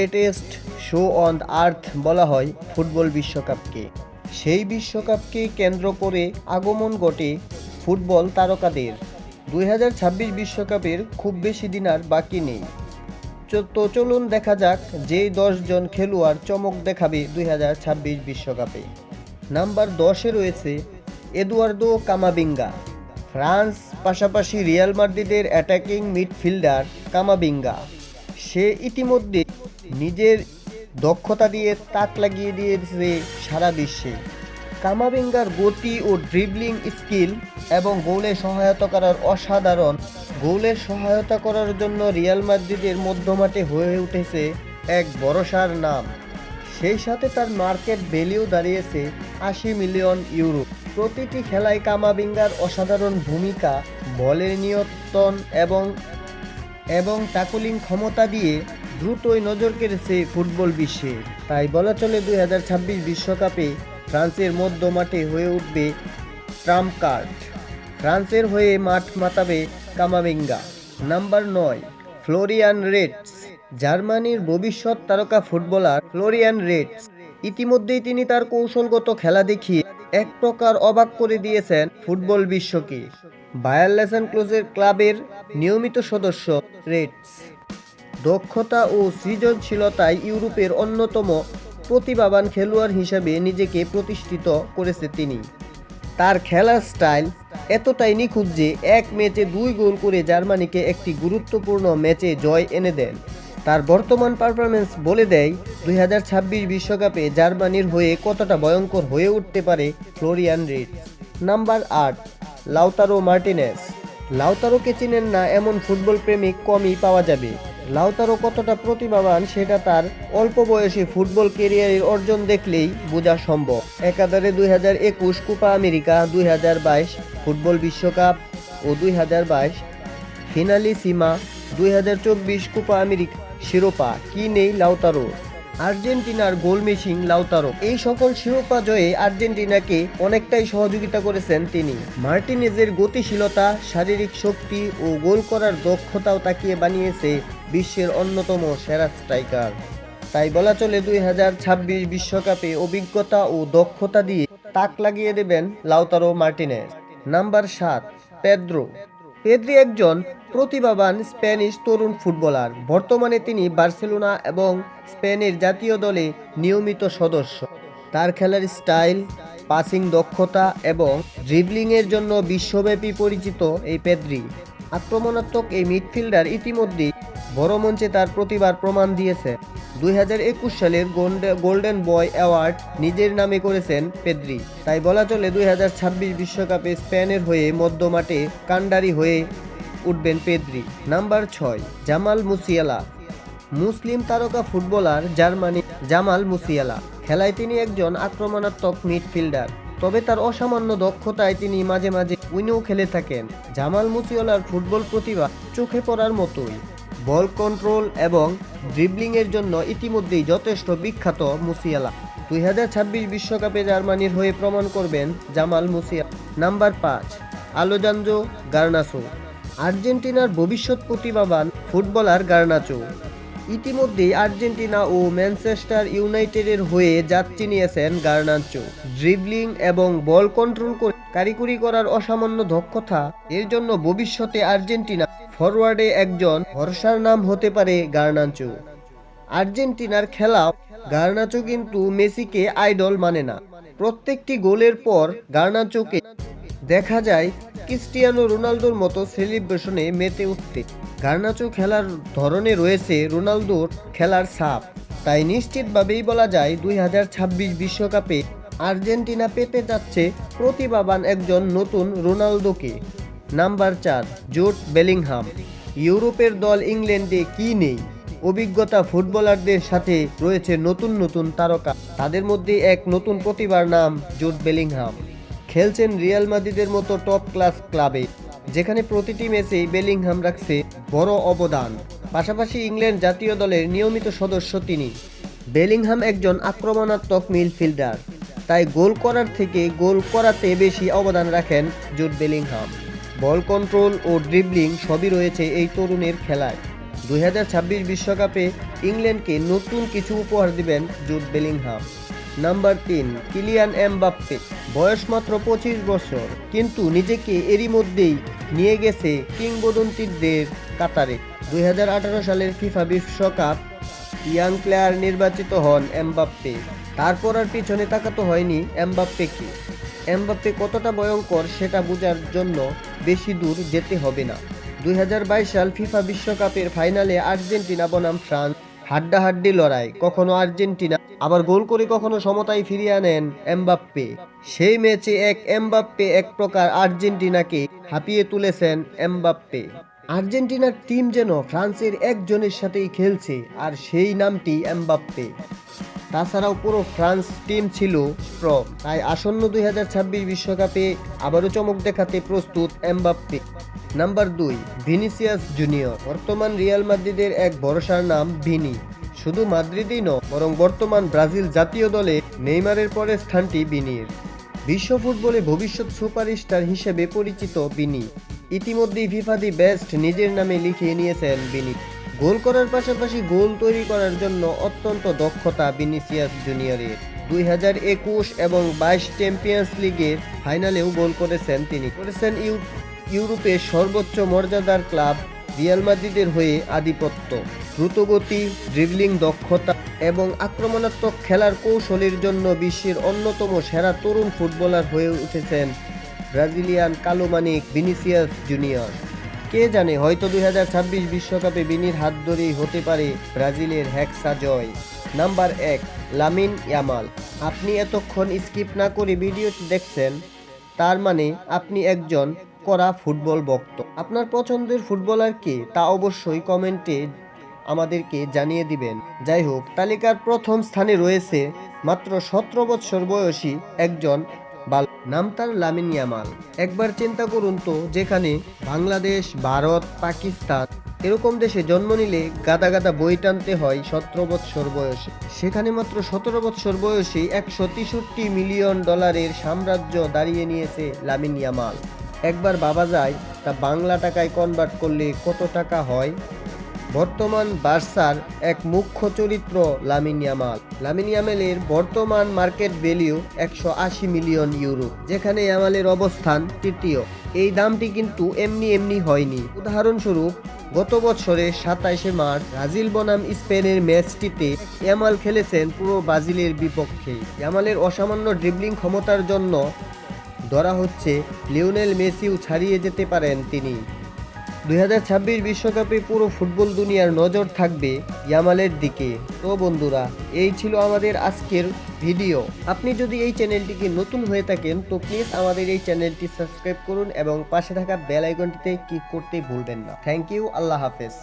Greatest show on earth বলা হয় football বিশ্বকাপকে। সেই বিশ্বকাপকে কেন্দ্র করে আগমন ঘটে ফুটবল তারকাদের। দুই বিশ্বকাপের খুব বেশি দিন আর বাকি নেই। তো চলুন দেখা যাক যেই জন খেলোয়াড় চমক দেখাবে দুই বিশ্বকাপে। নাম্বার দশে রয়েছে এদুয়ার্দো কামাবিঙ্গা। ফ্রান্স পাশাপাশি রিয়াল মাদ্রিদের অ্যাটাকিং মিডফিল্ডার কামাবিঙ্গা। সে ইতিমধ্যে নিজের দক্ষতা দিয়ে তাক লাগিয়ে দিয়েছে সারা বিশ্বে। কামাবিঙ্গার গতি ও ড্রিবলিং স্কিল এবং গোলে সহায়তা করার অসাধারণ গোলের সহায়তা করার জন্য রিয়াল মাদ্রিদের মধ্যমাঠে হয়ে উঠেছে এক ভরসার নাম। সেই সাথে তার মার্কেট ভ্যালিউ দাঁড়িয়েছে আশি মিলিয়ন ইউরো। প্রতিটি খেলায় কামাবিঙ্গার অসাধারণ ভূমিকা, বলের নিয়ন্ত্রণ এবং এবং টাকুলিং ক্ষমতা দিয়ে দ্রুতই নজর কেড়েছে ফুটবল বিশ্বে। তাই বলা চলে দুই বিশ্বকাপে ফ্রান্সের মধ্য মাঠে হয়ে উঠবে ট্রাম্প কার্ড। ফ্রান্সের হয়ে মাঠ মাতাবে কামাবিঙ্গা। নাম্বার নয়, ফ্লোরিয়ান রেডস। জার্মানির ভবিষ্যৎ তারকা ফুটবলার ফ্লোরিয়ান রেডস। ইতিমধ্যেই তিনি তার কৌশলগত খেলা দেখিয়ে এক প্রকার অবাক করে দিয়েছেন ফুটবল বিশ্বকে। বায়ার লেসন ক্লোজের ক্লাবের নিয়মিত সদস্য রেডস। দক্ষতা ও সৃজনশীলতায় ইউরোপের অন্যতম প্রতিভাবান খেলোয়াড় হিসেবে নিজেকে প্রতিষ্ঠিত করেছে তিনি। তার খেলার স্টাইল এতটাই নিখুঁত যে এক ম্যাচে দুই গোল করে জার্মানিকে একটি গুরুত্বপূর্ণ ম্যাচে জয় এনে দেন। তার বর্তমান পারফরমেন্স বলে দেয়, দুই বিশ্বকাপে জার্মানির হয়ে কতটা ভয়ঙ্কর হয়ে উঠতে পারে ফ্লোরিয়ান রিড নাম্বার আট, লাউতারো মার্টিনেস। লাউতারোকে চিনেন না এমন ফুটবল প্রেমিক কমই পাওয়া যাবে। লাউতারো কতটা প্রতিভাবান, সেটা তার অল্প বয়সে ফুটবল কেরিয়ারের অর্জন দেখলেই বোঝা সম্ভব। একাধারে দুই হাজার একুশ কোপা আমেরিকা, দুই হাজার বাইশ ফুটবল বিশ্বকাপ ও দুই হাজার বাইশ ফিনালি সীমা দুই হাজার চব্বিশ কোপা আমেরিকা শিরোপা। কি নেই লাউতারো আর্জেন্টিনার গোল মেশিং লাউতারো। এই সকল শিরোপা জয়ে আর্জেন্টিনাকে অনেকটাই সহযোগিতা করেছেন তিনি। মার্টিনেজের গতিশীলতা, শারীরিক শক্তি ও গোল করার দক্ষতাও তাকিয়ে বানিয়েছে বিশ্বের অন্যতম সেরা স্ট্রাইকার। তাই বলা চলে দুই হাজার ছাব্বিশ বিশ্বকাপে অভিজ্ঞতা ও দক্ষতা দিয়ে তাক লাগিয়ে দেবেন লাউতারো মার্টিনেজ। নাম্বার সাত, পেদ্রো। পেদ্রি একজন প্রতিভাবান স্প্যানিশ তরুণ ফুটবলার। বর্তমানে তিনি বার্সেলোনা এবং স্পেনের জাতীয় দলে নিয়মিত সদস্য। তার খেলার স্টাইল, পাসিং দক্ষতা এবং ড্রিবলিংয়ের জন্য বিশ্বব্যাপী পরিচিত এই পেদ্রি। আক্রমণাত্মক এই মিডফিল্ডার ইতিমধ্যে বড় মঞ্চে তার প্রতিভার প্রমাণ দিয়েছে। দুই হাজার একুশ সালের গোল্ডে- গোল্ডেন বয় অ্যাওয়ার্ড নিজের নামে করেছেন পেদ্রি। তাই বলা চলে দুই বিশ্বকাপে স্পেনের হয়ে মধ্যমাঠে কান্ডারি হয়ে উঠবেন পেদ্রি। নাম্বার ছয়, জামাল মুসিয়ালা। মুসলিম তারকা ফুটবলার জার্মানি জামাল মুসিয়ালা। খেলায় তিনি একজন আক্রমণাত্মক মিডফিল্ডার। তবে তার অসামান্য দক্ষতায় তিনি মাঝে মাঝে উইনেও খেলে থাকেন। জামাল মুসিয়ালার ফুটবল প্রতিভা চোখে পড়ার মতোই। বল কন্ট্রোল এবং ড্রিবলিংয়ের জন্য ইতিমধ্যেই যথেষ্ট বিখ্যাত মুসিয়ালা। দুই হাজার ছাব্বিশ বিশ্বকাপে জার্মানির হয়ে প্রমাণ করবেন জামাল মুসিয়া নাম্বার পাঁচ, আলোজানজো গার্নাচো। আর্জেন্টিনার ভবিষ্যৎ প্রতিভাবান ফুটবলার গার্নাচো। ইতিমধ্যেই আর্জেন্টিনা ও ম্যানচেস্টার ইউনাইটেডের হয়ে যাত্রী নিয়েছেন গার্নাচো। ড্রিবলিং এবং বল কন্ট্রোল করে কারিকুরি করার অসামান্য দক্ষতা, এর জন্য ভবিষ্যতে আর্জেন্টিনা ফরওয়ার্ডে একজন ভরসার নাম হতে পারে গার্নাচো। আর্জেন্টিনার খেলা গার্নাচো কিন্তু মেসিকে আইডল মানে না। প্রত্যেকটি গোলের পর গার্নাচোকে দেখা যায় ক্রিস্টিয়ানো রোনালদোর মতো সেলিব্রেশনে মেতে উঠতে। গার্নাচো খেলার ধরনে রয়েছে রোনালদোর খেলার ছাপ। তাই নিশ্চিতভাবেই বলা যায় দুই বিশ্বকাপে আর্জেন্টিনা পেতে যাচ্ছে প্রতিভাবান একজন নতুন রোনালদোকে। নাম্বার চার, জোট বেলিংহাম। ইউরোপের দল ইংল্যান্ডে কি নেই? অভিজ্ঞতা ফুটবলারদের সাথে রয়েছে নতুন নতুন তারকা। তাদের মধ্যে এক নতুন প্রতিভার নাম জোট বেলিংহাম। খেলছেন রিয়াল মাদ্রিদের মতো টপ ক্লাস ক্লাবে, যেখানে প্রতিটি ম্যাচেই বেলিংহাম রাখছে বড় অবদান। পাশাপাশি ইংল্যান্ড জাতীয় দলের নিয়মিত সদস্য তিনি। বেলিংহাম একজন আক্রমণাত্মক মিডফিল্ডার, তাই গোল করার থেকে গোল করাতে বেশি অবদান রাখেন জুট বেলিংহাম। বল কন্ট্রোল ও ড্রিবলিং সবই রয়েছে এই তরুণের খেলায়। দুই বিশ্বকাপে ইংল্যান্ডকে নতুন কিছু উপহার দিবেন জুট বেলিংহাম। নাম্বার তিন, কিলিয়ান এমবাপ্পে। বয়স মাত্র পঁচিশ বছর, কিন্তু নিজেকে এরই মধ্যেই নিয়ে গেছে কিংবদন্তিদের কাতারে। দুই হাজার আঠারো সালের ফিফা বিশ্বকাপ ইয়াং প্লেয়ার নির্বাচিত হন এমবাপ্পে। তারপর আর পিছনে তাকাতে হয়নি এমবাপ্পেকে। এমবাপ্পে কতটা ভয়ঙ্কর সেটা বোঝার জন্য বেশি দূর যেতে হবে না। দু হাজার বাইশ সাল ফিফা বিশ্বকাপের ফাইনালে আর্জেন্টিনা বনাম ফ্রান্স, হাড্ডাহাড্ডি লড়াই, কখনো আর্জেন্টিনা, আবার গোল করে কখনো সমতায় ফিরিয়ে আনেন এমবাপ্পে। সেই ম্যাচে এক এমবাপ্পে এক প্রকার আর্জেন্টিনাকে হাঁপিয়ে তুলেছেন এমবাপ্পে। আর্জেন্টিনার টিম যেন ফ্রান্সের একজনের সাথেই খেলছে, আর সেই নামটি এমবাপ্পে। তাছাড়াও পুরো ফ্রান্স টিম ছিল স্ট্রং তাই আসন্ন দুই হাজার ছাব্বিশ বিশ্বকাপে আবারও চমক দেখাতে প্রস্তুত এমবাপ্পে। নাম্বার দুই, ভিনিসিয়াস জুনিয়র। বর্তমান রিয়াল মাদ্রিদের এক ভরসার নাম ভিনি। শুধু মাদ্রিদই নয়, বরং বর্তমান ব্রাজিল জাতীয় দলে নেইমারের পরে স্থানটি বিনির বিশ্ব ফুটবলে ভবিষ্যৎ সুপারস্টার হিসেবে পরিচিত বিনি ইতিমধ্যেই ফিফা দি বেস্ট নিজের নামে লিখিয়ে নিয়েছেন বিনি। গোল করার পাশাপাশি গোল তৈরি করার জন্য অত্যন্ত দক্ষতা বিনিসিয়াস জুনিয়রের। দুই হাজার একুশ এবং বাইশ চ্যাম্পিয়ন্স লিগের ফাইনালেও গোল করেছেন তিনি। করেছেন ইউ ইউরোপের সর্বোচ্চ মর্যাদার ক্লাব রিয়াল মাদ্রিদের হয়ে আধিপত্য। দ্রুতগতি ড্রিবলিং দক্ষতা এবং আক্রমণাত্মক খেলার কৌশলের জন্য বিশ্বের অন্যতম সেরা তরুণ ফুটবলার হয়ে উঠেছেন ব্রাজিলিয়ান কালো মানিক ভিনিসিয়াস জুনিয়র। কে জানে, হয়তো দুই বিশ্বকাপে বিনির হাত ধরেই হতে পারে ব্রাজিলের হ্যাক্সা জয়। নাম্বার এক, লামিন ইয়ামাল। আপনি এতক্ষণ স্কিপ না করে ভিডিওটি দেখছেন, তার মানে আপনি একজন করা ফুটবল ভক্ত। আপনার পছন্দের ফুটবলার কে, তা অবশ্যই কমেন্টে আমাদেরকে জানিয়ে দিবেন। যাই হোক, তালিকার প্রথম স্থানে রয়েছে মাত্র সতেরো বছর বয়সী একজন বাল নাম তার লামিন একবার চিন্তা করুন তো, যেখানে বাংলাদেশ, ভারত, পাকিস্তান এরকম দেশে জন্ম নিলে গাদা গাদা বই টানতে হয় সতেরো বৎসর বয়সে। সেখানে মাত্র সতেরো বৎসর বয়সে একশো তেষট্টি মিলিয়ন ডলারের সাম্রাজ্য দাঁড়িয়ে নিয়েছে লামিন ইয়ামাল। একবার বাবা যায়, তা বাংলা টাকায় কনভার্ট করলে কত টাকা হয়? বর্তমান বার্সার এক মুখ্য চরিত্র লামিন ইয়ামাল। লামিন ইয়ামালের বর্তমান মার্কেট ভ্যালিউ একশো আশি মিলিয়ন ইউরো, যেখানে ইয়ামালের অবস্থান তৃতীয়। এই দামটি কিন্তু এমনি এমনি হয়নি। উদাহরণস্বরূপ, গত বছরে সাতাইশে মার্চ, ব্রাজিল বনাম স্পেনের ম্যাচটিতে ইয়ামাল খেলেছেন পুরো ব্রাজিলের বিপক্ষে। ইয়ামালের অসামান্য ড্রিবলিং ক্ষমতার জন্য ধরা হচ্ছে লিওনেল মেসিও ছাড়িয়ে যেতে পারেন তিনি। দুই বিশ্বকাপে পুরো ফুটবল দুনিয়ার নজর থাকবে ইয়ামালের দিকে। তো বন্ধুরা, এই ছিল আমাদের আজকের ভিডিও। আপনি যদি এই চ্যানেলটিকে নতুন হয়ে থাকেন, তো প্লিজ আমাদের এই চ্যানেলটি সাবস্ক্রাইব করুন এবং পাশে থাকা বেল আইকনটিতে ক্লিক করতে ভুলবেন না। থ্যাংক ইউ, আল্লাহ হাফেজ।